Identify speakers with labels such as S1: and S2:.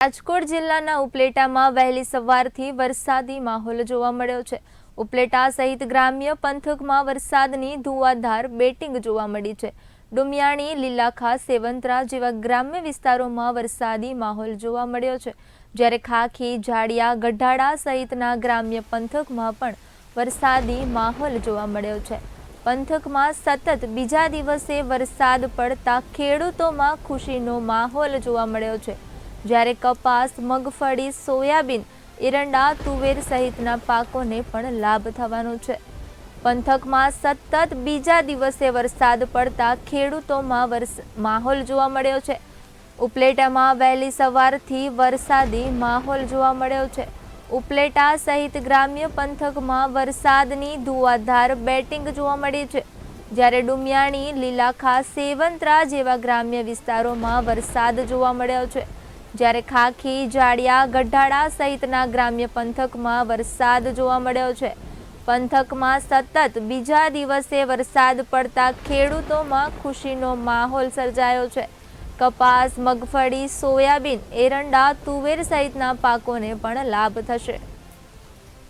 S1: રાજકોટ જિલ્લાના ઉપલેટામાં વહેલી સવારથી વરસાદી માહોલ જોવા મળ્યો છે. ઉપલેટા સહિત ગ્રામ્ય પંથકમાં વરસાદની ધુવાધાર બેટિંગ જોવા મળી છે. ડુમિયાણી, લીલાખા, સેવંતરા જેવા ગ્રામ્ય વિસ્તારોમાં વરસાદી માહોલ જોવા મળ્યો છે. જ્યારે ખાખી જાડિયા ગઢાડા સહિતના ગ્રામ્ય પંથકમાં પણ વરસાદી માહોલ જોવા મળ્યો છે. પંથકમાં સતત બીજા દિવસે વરસાદ પડતા ખેડૂતોમાં ખુશીનો માહોલ જોવા મળ્યો છે. જ્યારે કપાસ, મગફળી, સોયાબીન, એરંડા, તુવેર સહિતના પાકોને પણ લાભ થવાનો છે. પંથકમાં સતત બીજા દિવસે વરસાદ પડતા ખેડૂતોમાં વરસ, માહોલ જોવા મળ્યો છે. ઉપલેટામાં વહેલી સવારથી વરસાદી માહોલ જોવા મળ્યો છે. ઉપલેટા સહિત ગ્રામ્ય પંથકમાં વરસાદની ધુવાધાર બેટિંગ જોવા મળી છે. જ્યારે ડુમિયાણી, લીલાખા, સેવંતરા જેવા ગ્રામ્ય વિસ્તારોમાં વરસાદ જોવા મળ્યો છે. જ્યારે ખાખી, જાડિયા, ગઢાડા સહિતના ગ્રામ્ય પંથકમાં વરસાદ જોવા મળ્યો છે. પંથકમાં સતત બીજા દિવસે વરસાદ પડતા ખેડૂતોમાં ખુશીનો માહોલ સર્જાયો છે. કપાસ, મગફળી, સોયાબીન, એરંડા, તુવેર સહિતના પાકોને પણ લાભ થશે.